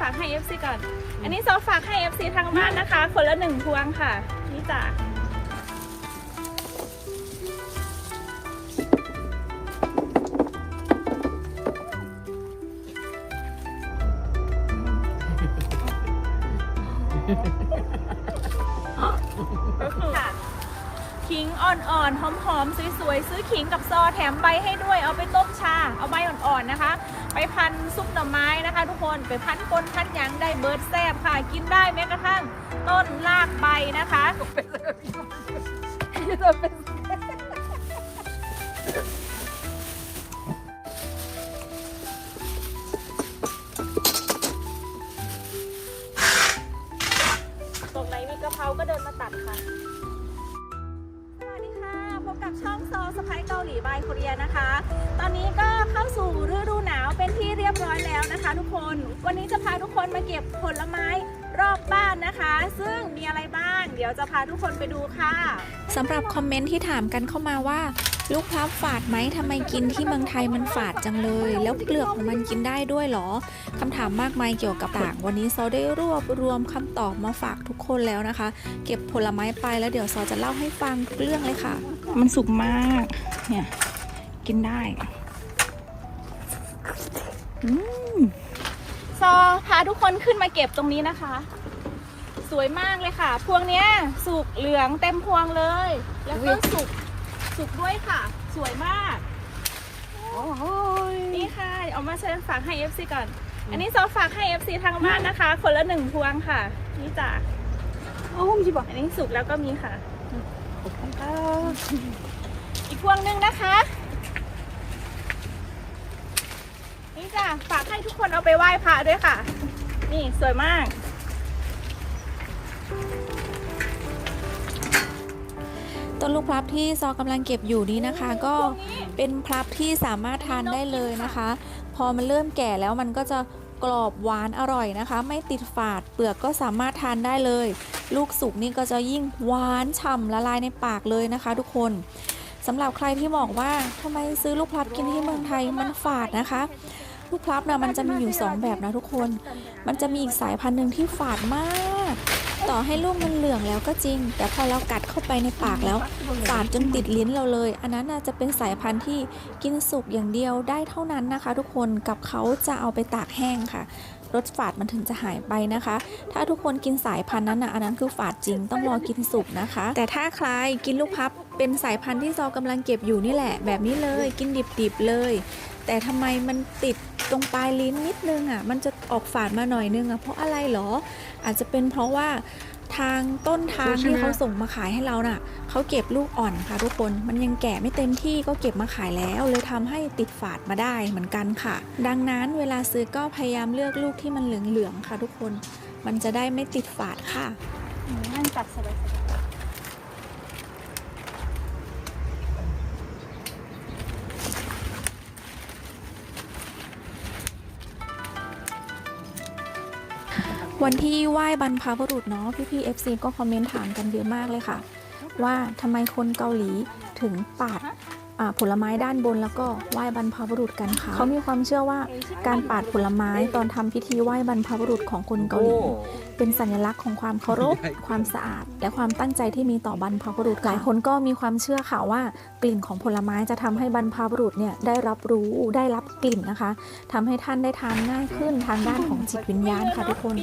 ฝากให้ FC ก่อน อันนี้ซอฝากให้ FC ทางบ้านนะคะ คนละหนึ่งพวงค่ะ นี่จ้ะค่ะขิงอ่อนๆ หอมๆ สวยๆ ซื้อขิงกับซอแถมใบให้ด้วย เอาไปต้มชา เอาใบอ่อนๆ นะคะ ไปพันซุปหน่อไม้นะคะ ทุกคนไปพันก้นพันหยังได้เบิร์ดแซบค่ะ กินได้แม้กระทั่งต้นรากใบนะคะเป็นามกันเข้ามาว่า ลูกพลับฝาดไหมทำไมกินที่เมืองไทยมันฝาดจังเลย แล้วเปลือกของมันกินได้ด้วยเหรอคำถามมากมายเกี่ยวกับต่าง วันนี้ซอได้รวบรวมคำตอบมาฝากทุกคนแล้วนะคะ เก็บผลไม้ไปแล้วเดี๋ยวซอจะเล่าให้ฟังทุกเรื่องเลยค่ะ มันสุกมากเนี่ยกินได้อืมซอพาทุกคนขึ้นมาเก็บตรงนี้นะคะส วยมากเลยค่ะ พวงเนี้ยสุกเหลืองเต็มพวงเลย แล้วก็สุกสุกด้วยค่ะ สวยมากนี่ค่ะเอามาเชิญฝากให้ FC ก่อน อันนี้ซอฝากให้ FC ทางบ้านนะคะ คนละหนึ่งพวงค่ะ นี่จ้ะโอ้ผมชิบอกอันนี้สุกแล้วก็มีค่ะอีกพวงหนึ่งนะคะ นี่จ้ะฝากให้ทุกคนเอาไปไหว้พระด้วยค่ะ นี่สวยมาก ต้นลูกพลับที่ซอกำลังเก็บอยู่นี้นะคะ ก็เป็นพลับที่สามารถทานได้เลยนะคะ พอมันเริ่มแก่แล้วมันก็จะกรอบหวานอร่อยนะคะ ไม่ติดฝาดเปลือกก็สามารถทานได้เลย ลูกสุกนี่ก็จะยิ่งหวานฉ่ำละลายในปากเลยนะคะ ทุกคนสำหรับใครที่บอกว่าทำไมซื้อลูกพลับกินที่เมืองไทยมันฝาดนะคะลูกพลับนะมันจะมีอยู่สองแบบนะทุกคน มันจะมีอีกสายพันธุ์หนึ่งที่ฝาดมาก ต่อให้ลูกมันเหลืองแล้วก็จริง แต่พอเรากัดเข้าไปในปากแล้วฝาดจนติดลิ้นเราเลย อันนั้นน่ะจะเป็นสายพันธุ์ที่กินสุกอย่างเดียวได้เท่านั้นนะคะ ทุกคนกับเขาจะเอาไปตากแห้งค่ะรสฝาดมันถึงจะหายไปนะคะ ถ้าทุกคนกินสายพันธุ์นั้นนะอันนั้นคือฝาดจริงต้องรอกินสุกนะคะ แต่ถ้าใครกินลูกพับเป็นสายพันธุ์ที่ซอกำลังเก็บอยู่นี่แหละ แบบนี้เลยกินดิบๆเลย แต่ทำไมมันติดตรงปลายลิ้นนิดนึงอะ มันจะออกฝาดมาหน่อยนึงอะเพราะอะไรเหรอ อาจจะเป็นเพราะว่าทางต้นทางที่เขาส่งมาขายให้เราน่ะเขาเก็บลูกอ่อนค่ะทุกคนมันยังแก่ไม่เต็มที่ก็เก็บมาขายแล้ว เลยทำให้ติดฝาดมาได้เหมือนกันค่ะ ดังนั้นเวลาซื้อก็พยายามเลือกลูกที่มันเหลืองๆค่ะทุกคน มันจะได้ไม่ติดฝาดค่ะนั่งตัดสบายๆ วันที่ไหว้บรรพบุรุษเนาะพี่ๆ FC ก็คอมเมนต์ถามกันเยอะมากเลยค่ะ ว่าทำไมคนเกาหลีถึงปาด ผลไม้ด้านบนแล้วก็ไหว้บรรพบุรุษกันค่ะ เขามีความเชื่อว่าการปาดผลไม้ตอนทำพิธีไหว้บรรพบุรุษของคนเกาหลีเป็นสัญลักษณ์ของความเคารพ ความสะอาด และความตั้งใจที่มีต่อบรรพบุรุษหลายคนก็มีความเชื่อค่ะว่ากลิ่นของผลไม้จะทำให้บรรพบุรุษเนี่ยได้รับรู้ได้รับกลิ่นนะคะทำให้ท่านได้ทานง่ายขึ้นทางด้านของจิตวิญญาณค่ะทุกคน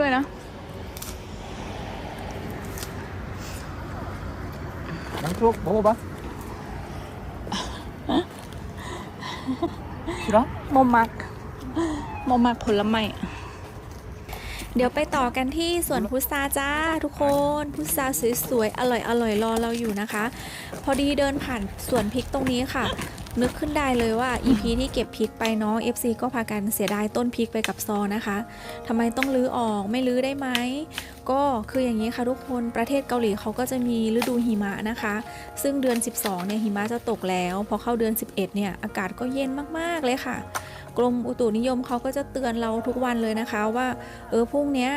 ด้วยนะน้ำซุปโบะบะชิระมอมมักโมมักผลไม้เดี๋ยวไปต่อกันที่สวนพุทราจ้าทุกคนพุทราสวยๆอร่อยๆรอเราอยู่นะคะ พอดีเดินผ่านสวนพริกตรงนี้ค่ะ นึกขึ้นได้เลยว่า EP ที่เก็บพริกไปเนาะ FC ก็พากันเสียดายต้นพริกไปกับซอนะคะทำไมต้องลื้อออกไม่ลื้อได้ไหม ก็คืออย่างนี้ค่ะทุกคนประเทศเกาหลีเขาก็จะมีฤดูหิมะนะคะ ซึ่งเดือน 12เนี่ยหิมะจะตกแล้ว พอเข้าเดือน 11เนี่ยอากาศก็เย็นมากๆเลยค่ะ กรมอุตุนิยมเขาก็จะเตือนเราทุกวันเลยนะคะ ว่าเออพรุ่งนี้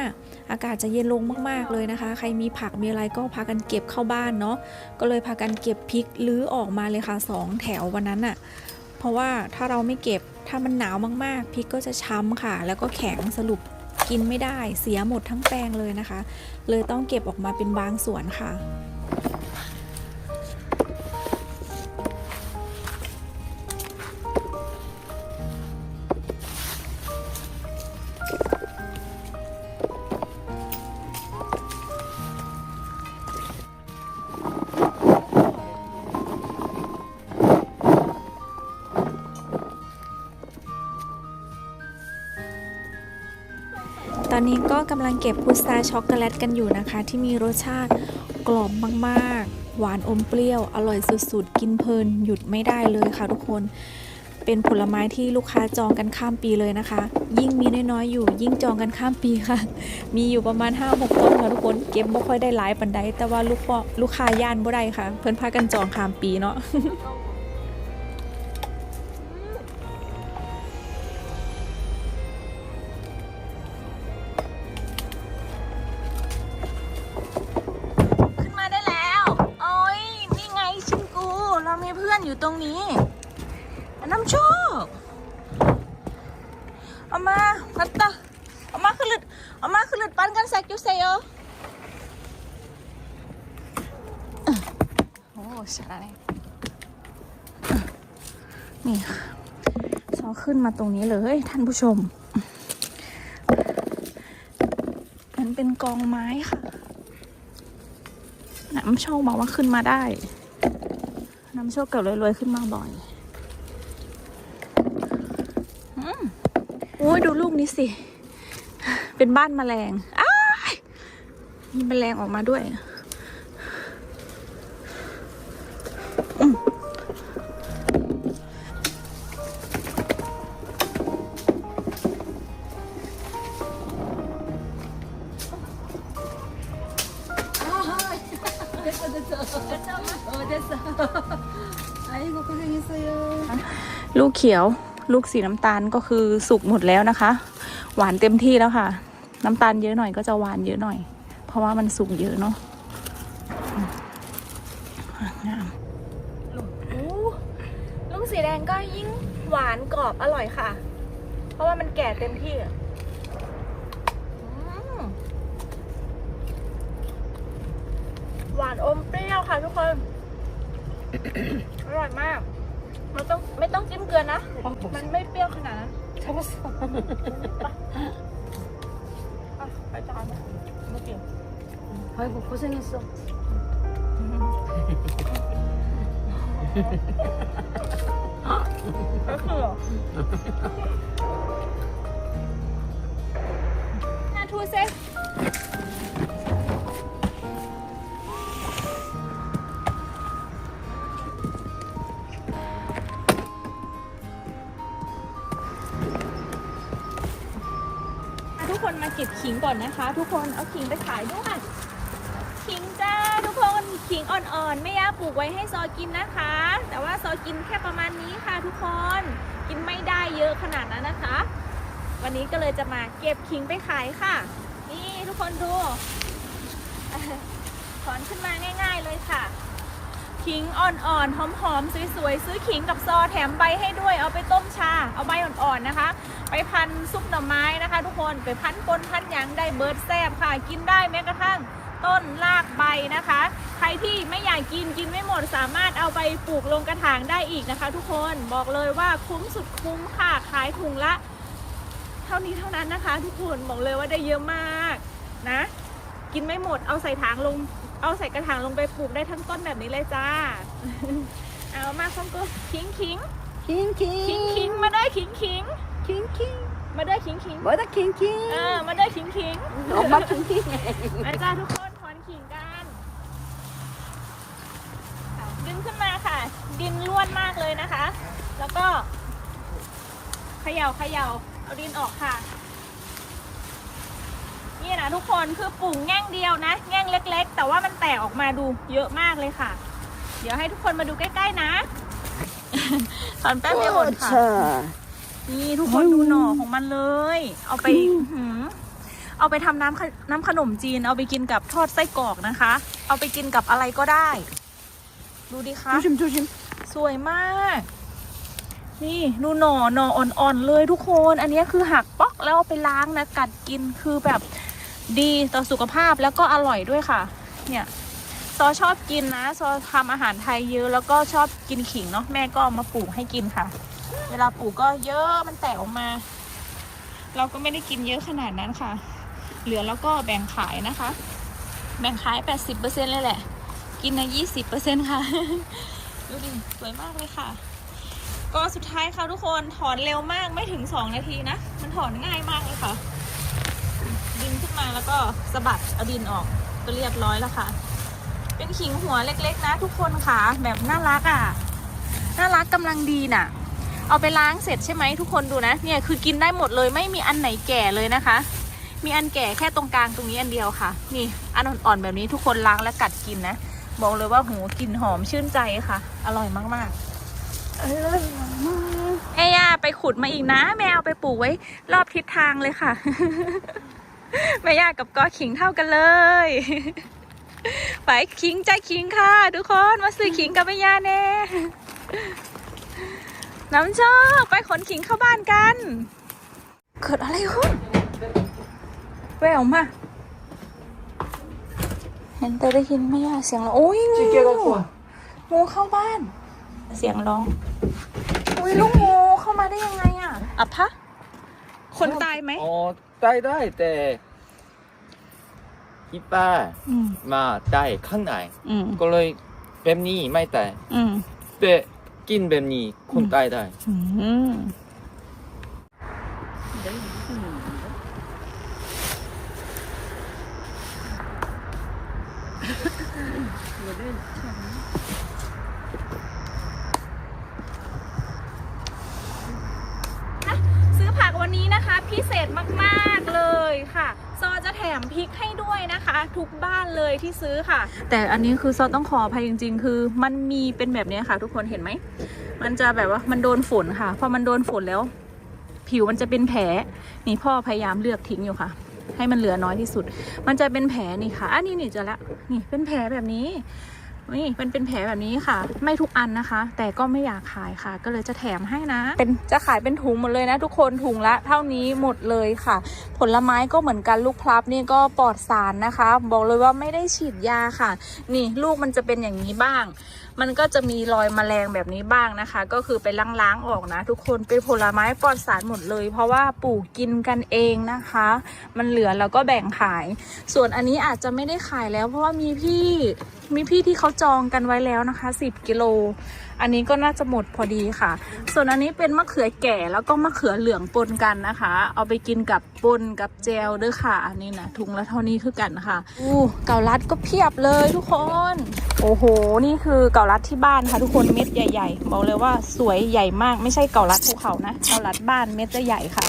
อากาศจะเย็นลงมาก ๆเลยนะคะ ใครมีผักมีอะไรก็พากันเก็บเข้าบ้านเนาะก็เลยพากันเก็บพริกลื้อออกมาเลยค่ะสองแถววันนั้นอะเพราะว่าถ้าเราไม่เก็บถ้ามันหนาวมากๆพริกก็จะช้ำค่ะ แล้วก็แข็งสรุปกินไม่ได้เสียหมดทั้งแปลงเลยนะคะ เลยต้องเก็บออกมาเป็นบางส่วนค่ะ ก็กำลังเก็บพุทราช็อกโกแลตกันอยู่นะคะ ที่มีรสชาติกรอบมากๆ หวานอมเปรี้ยว อร่อยสุดๆ กินเพลินหยุดไม่ได้เลยค่ะทุกคน เป็นผลไม้ที่ลูกค้าจองกันข้ามปีเลยนะคะ ยิ่งมีน้อยๆอยู่ ยิ่งจองกันข้ามปีค่ะ มีอยู่ประมาณ 5-6ต้นค่ะทุกคน เก็บไม่ค่อยได้หลายปันใดแต่ว่าลูกลูกค้าย่านบ่ได้ค่ะ เพิ่นพากันจองข้ามปีเนาะ เอามาพัตตาเอามาขึ้นหลุดอามาขึ้นหลุดปั้นกันแซกยูเซโอโอ้ชนะเลยนี่ค่ะซอขึ้นมาตรงนี้เลยท่านผู้ชม มันเป็นกองไม้ค่ะน้ำโชคบอกว่าขึ้นมาได้ น้ำโชคเกิดรวยๆขึ้นมาบ่อยอืมโอ้ยดูลูกนี้สิ เป็นบ้านแมลงอ้ายมีแมลงออกมาด้วยอืมลูกเขียว ลูกสีน้ำตาลก็คือสุกหมดแล้วนะคะ หวานเต็มที่แล้วค่ะ น้ำตาลเยอะหน่อยก็จะหวานเยอะหน่อย เพราะว่ามันสุกเยอะเนาะงามลูกสีแดงก็ยิ่งหวานกรอบอร่อยค่ะ เพราะว่ามันแก่เต็มที่หวานอมเปรี้ยวค่ะทุกคน อร่อยมาก มันต้องไม่ต้องจิ้มเกลือนะ มันไม่เปรี้ยวขนาดนั้น 잡았어. อ่ะไปจานไม่กิน 아이고 고생했어. ก็คือนาทูเ เก็บขิงก่อนนะคะ ทุกคนเอาขิงไปขายด้วยขิงจ้าทุกคนขิงอ่อนๆ ไม่ยาปลูกไว้ให้ซอกินนะคะ แต่ว่าซอกินแค่ประมาณนี้ค่ะ ทุกคนกินไม่ได้เยอะขนาดนั้นนะคะ วันนี้ก็เลยจะมาเก็บขิงไปขายค่ะ นี่ทุกคนดูถอนขึ้นมาง่าย ๆเลยค่ะ ขิงอ่อนๆหอมๆสวยๆซื้อขิงกับซอแถมใบให้ด้วยเอาไปต้มชา เอาใบอ่อนๆนะคะ ไปพันซุปหน่อไม้นะคะ ทุกคนไปพันปนพันหยังได้เบิร์ดแซบค่ะ กินได้แม้กระทั่งต้นรากใบนะคะ ใครที่ไม่อยากกินกินไม่หมดสามารถเอาไปปลูกลงกระถางได้อีกนะคะ ทุกคนบอกเลยว่าคุ้มสุดคุ้มค่ะขายถุงละ เท่านี้เท่านั้นนะคะ ทุกคนบอกเลยว่าได้เยอะมากนะ กินไม่หมดเอาใส่ถางลง เอาใส่กระถางลงไปปลูกได้ทั้งต้นแบบนี้เลยจ้า เอามาคอมกูคิงคิง킹 킹. คิงคิงมาได้คิงคิง คิงคิงมาได้คิงคิงมาได้คิงคิงเออมาได้คิงคิงออกมาคิงคิงอาจารย์ทุกคนถอนขิงกันดึงขึ้นมาค่ะ ดินล้วนมากเลยนะคะ แล้วก็เขย่าเขย่าเอาดินออกค่ะ นี่นะทุกคนคือปุ่งแง่งเดียวนะ แง่งเล็ก ๆ แต่ว่ามันแตกออกมาดูเยอะมากเลยค่ะ เดี๋ยวให้ทุกคนมาดูใกล้ ๆ นะตอนแป๊บม่หมดค่ะ นี่ทุกคนดูหน่อของมันเลย เอาไปเอาไปทำน้ำขน้ำขนมจีน เอาไปกินกับทอดไส้กรอกนะคะ เอาไปกินกับอะไรก็ได้ ดูดิคะ ชิมชิมมสวยมาก นี่ดูหน่อหน่ออ่อนๆเลยทุกคน อันนี้คือหักปอกแล้วไปล้างนะกัดกินคือแบบดีต่อสุขภาพแล้วก็อร่อยด้วยค่ะ เนี่ยซอชอบกินนะ ซอทำอาหารไทยเยอะแล้วก็ชอบกินขิงเนาะแม่ก็มาปลูกให้กินค่ะ เวลาปลูกก็เยอะมันแตกออกมา เราก็ไม่ได้กินเยอะขนาดนั้นค่ะ เหลือแล้วก็แบ่งขายนะคะ แบ่งขาย 80%เลยแหละ กินนะ20%ค่ะ ดูดิสวยมากเลยค่ะ ก็สุดท้ายค่ะทุกคนถอนเร็วมากไม่ถึง 2 นาทีนะ มันถอนง่ายมากเลยค่ะดินขึ้นมาแล้วก็สะบัดเอาดินออกก็เรียบร้อยแล้วค่ะ เป็นขิงหัวเล็กๆนะทุกคนค่ะ แบบน่ารักอะ น่ารักกำลังดีน่ะ เอาไปล้างเสร็จใช่ไหมทุกคนดูนะเนี่ยคือกินได้หมดเลยไม่มีอันไหนแก่เลยนะคะ มีอันแก่แค่ตรงกลางตรงนี้อันเดียวค่ะ นี่อันอ่อนๆแบบนี้ทุกคนล้างแล้วกัดกินนะบอกเลยว่าหูกลิ่นหอมชื่นใจค่ะ อร่อยมากๆเอ้ย่าไปขุดมาอีกนะ แม่เอาไปปลูกไว้ รอบทิศทางเลยค่ะแม่ย่ากับกอขิงเท่ากันเลยไปขิงใจขิงค่ะ ทุกคนมาซื้อขิงกับแม่ย่าแน่ น้ำโชคไปขนขิงเข้าบ้านกัน เกิดอะไรขึ้นแววมา เห็นแต่ได้ยินแม่ย่าเสียงร้องโอ้ยงูงูเข้าบ้าน เสียงร้องอุ้ยลูกงูเข้ามาได้ยังไงอะอับพะคนตายไหมอ๋อได้ได้แต่อีป้าอืมมาได้ข้างในอืมก็เลยแบบนี้ไม่ได้อืมแต่ กินแบบนี้คนตายได้อืมซื้อผักวันนี้นะคะ พิเศษมาก ๆ เลยค่ะ มพริกให้ด้วยนะคะ ทุกบ้านเลยที่ซื้อค่ะ แต่อันนี้คือซอสต้องขออภัยจริง ๆ คือ มันมีเป็นแบบนี้ค่ะ ทุกคนเห็นไหมมันจะแบบว่ามันโดนฝนค่ะพอมันโดนฝนแล้ว ผิวมันจะเป็นแผลนี่พ่อพยายามเลือกทิ้งอยู่ค่ะ ให้มันเหลือน้อยที่สุด มันจะเป็นแผลนี่ค่ะอันนี้นี่จะละนี่เป็นแผลแบบนี้ นี่เป็นเป็นแผลแบบนี้ค่ะ ไม่ทุกอันนะคะ แต่ก็ไม่อยากขายค่ะ ก็เลยจะแถมให้นะ เป็นจะขายเป็นถุงหมดเลยนะ ทุกคนถุงละ เท่านี้หมดเลยค่ะ ผลไม้ก็เหมือนกันลูกพลับนี่ก็ปลอดสารนะคะ บอกเลยว่าไม่ได้ฉีดยาค่ะ นี่ลูกมันจะเป็นอย่างนี้บ้างมันก็จะมีรอยแมลงแบบนี้บ้างนะคะ ก็คือไปล้างๆออกนะ ทุกคนเป็นผลไม้ปลอดสารหมดเลย เพราะว่าปลูกกินกันเองนะคะ มันเหลือแล้วก็แบ่งขาย ส่วนอันนี้อาจจะไม่ได้ขายแล้ว เพราะว่ามีพี่มีพี่ที่เขาจองกันไว้แล้วนะคะ 10 กิโล อันนี้ก็น่าจะหมดพอดีค่ะ ส่วนอันนี้เป็นมะเขือแก่แล้วก็มะเขือเหลืองปนกันนะคะ เอาไปกินกับปนกับเจลเด้อค่ะ อันนี้นะถุงละเท่านี้คือกันค่ะอู้เกาลัดก็เพียบเลยทุกคน โอ้โห นี่คือเกาลัดที่บ้านค่ะ ทุกคนเม็ดใหญ่ๆบอกเลยว่าสวยใหญ่มากไม่ใช่เกาลัดภูเขานะเกาลัดบ้านเม็ดจะใหญ่ค่ะ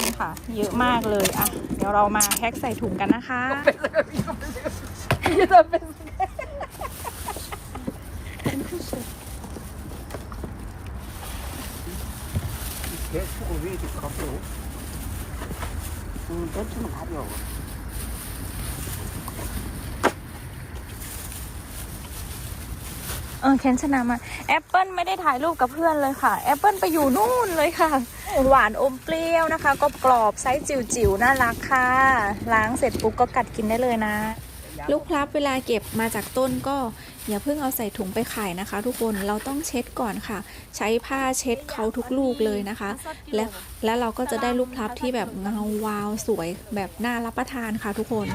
นี่ค่ะ เยอะมากเลยอะเดี๋ยวเรามาแพ็คใส่ถุงกันนะคะ 응, 대충 가벼워. เออแคนชนะมาแอปเปิลไม่ได้ถ่ายรูปกับเพื่อนเลยค่ะแอปเปิลไปอยู่นู่นเลยค่ะ หวานอมเปรี้ยวนะคะ ก็กรอบไซส์จิ๋วๆ น่ารักค่ะ ล้างเสร็จปุ๊บก็กัดกินได้เลยนะ ลูกพลับเวลาเก็บมาจากต้นก็ อย่าเพิ่งเอาใส่ถุงไปขายนะคะ ทุกคนเราต้องเช็ดก่อนค่ะ ใช้ผ้าเช็ดเขาทุกลูกเลยนะคะ และแล้วเราก็จะได้ลูกพลับที่แบบเงาวาวสวยแบบน่ารับประทานค่ะทุกคน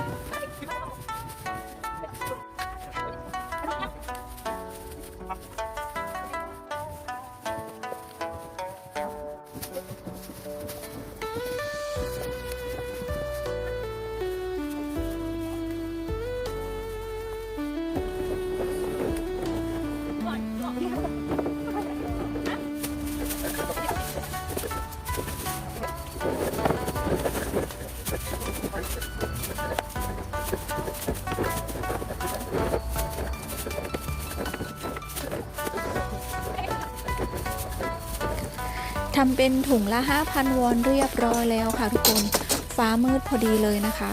เป็นถุงละ 5,000 วอนเรียบร้อยแล้วค่ะทุกคนฟ้ามืดพอดีเลยนะคะ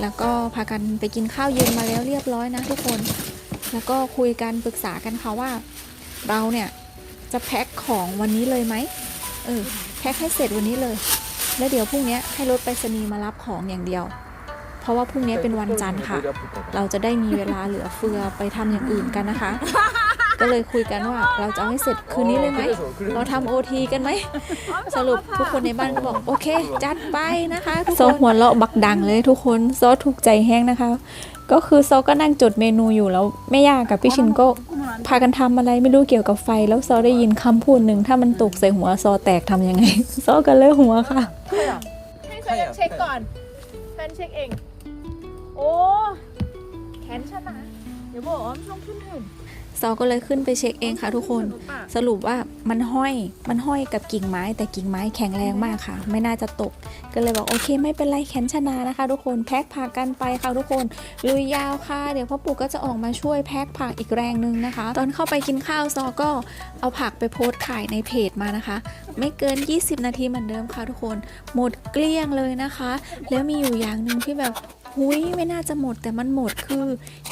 แล้วก็พากันไปกินข้าวเย็นมาแล้วเรียบร้อยนะทุกคน แล้วก็คุยกันปรึกษากันค่ะว่า เราเนี่ยจะแพ็คของวันนี้เลยไหมเออแพ็คให้เสร็จวันนี้เลย แล้วเดี๋ยวพรุ่งนี้ให้รถไปรษณีย์มารับของอย่างเดียว เพราะว่าพรุ่งนี้เป็นวันจันทร์ค่ะ เราจะได้มีเวลาเหลือเฟือไปทำอย่างอื่นกันนะคะ ก็เลยคุยกันว่าเราจะเอาให้เสร็จคืนนี้เลยไหมเราทำโอทีกันไหมสรุปทุกคนในบ้านก็บอกโอเค จัดไปนะคะทุกคนโซหัวเราะบักดังเลยทุกคนโซถูกใจแห้งนะคะ ก็คือโซก็นั่งจดเมนูอยู่แล้วแม่ย่ากับพี่ชินก็พากันทำอะไรไม่รู้เกี่ยวกับไฟ แล้วโซได้ยินคำพูดหนึ่งถ้ามันตกใส่หัวโซแตกทำยังไงโซก็เลยหัวค่ะให้แฟนเช็คก่อนแฟนเช็คเอง โอ้แขนชนะเดี๋ยวบอกว่ามันต้องขึ้นถึง ซอก็เลยขึ้นไปเช็คเองค่ะทุกคน สรุปว่ามันห้อย มันห้อยกับกิ่งไม้ แต่กิ่งไม้แข็งแรงมากค่ะ ไม่น่าจะตก ก็เลยบอกโอเคไม่เป็นไรแขนชนะนะคะ ทุกคน แพ็คผักกันไปค่ะทุกคน ลุยยาวค่ะ เดี๋ยวพ่อปู่ก็จะออกมาช่วยแพ็คผักอีกแรงหนึงนะคะ ตอนเข้าไปกินข้าวซอก็เอาผักไปโพสต์ขายในเพจมานะคะ ไม่เกิน 20 นาทีเหมือนเดิมค่ะทุกคน หมดเกลี้ยงเลยนะคะ แล้วมีอยู่อย่างหนึ่งที่แบบ หุยไม่น่าจะหมดแต่มันหมดคือ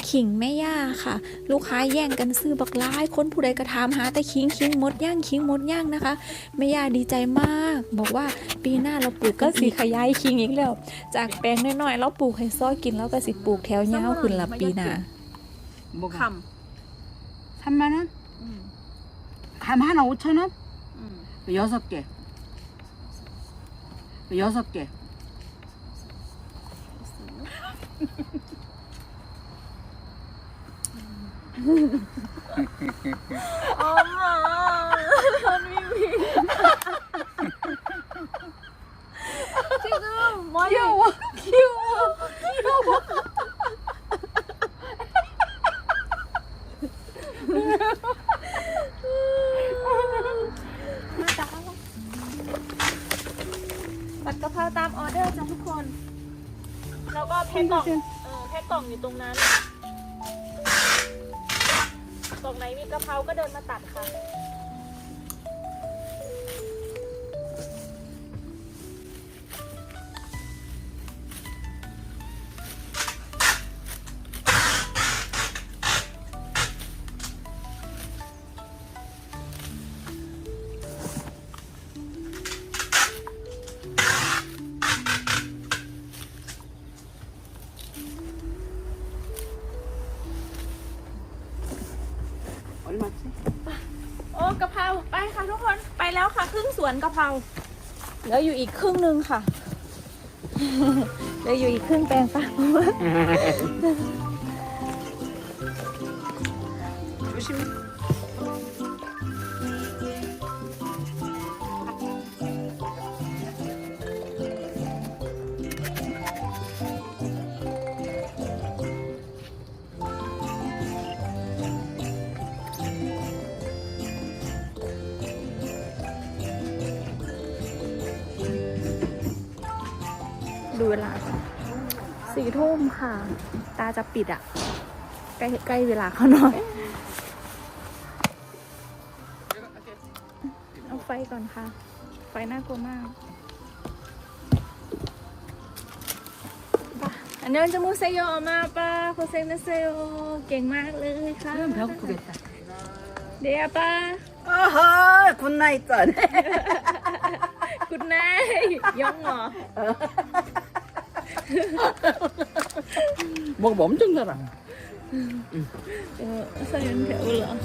ขิงแม่ย่าค่ะ ลูกค้าแย่งกันซื้อบักร้าย คนผู้ใดกระทำหาแต่คิงคิงมดย่างคิงมดย่างนะคะแม่ย่าดีใจมาก บอกว่าปีหน้าเราปลูกก็สีขยายคิงอีกแล้ว จากแปลงน้อยๆเราปลูกให้ซ้อยกินแล้วก็สิปลูกแถวยาวขึ้นละปีหน้า 뭐가? ค 3만 원? ำอืม 감 하나 5천 원? อืม 여섯 개. 여섯 개. อ๋อมามันมีมีจริงๆ มาอยู่คิวคิวผัดกะเพราตามออเดอร์จ้ะทุกคน แล้วก็แพ็คกล่องเออแพ็คกล่องอยู่ตรงนั้นกล่องไหนมีกะเพราก็เดินมาตัดค่ะันมาโอ้กะเพราไปค่ะทุกคนไปแล้วค่ะ ครึ่งสวนกะเพราเหลืออยู่อีกครึ่งนึงค่ะเหลืออยู่อีกครึ่งแปลงฟังดูชิม ดูเวลาสี่ทุ่มค่ะ ตาจะปิดอะ่ะ ใกล้ใกล้เวลาเขาหน่อย เอาไฟก่อนค่ะ ไฟน่ากลัวมากอันนี้จะมูเซโยอมาป้าโคเซนเซโยเก่งมากเลยค่ะเริ่มแล้วกูเก็ตเดี๋ยวป้าโอ้โหคุณนายจัดคุณนายยองเหรอ 먹으면 엄청 달아. 응. 어, 사연 배울라.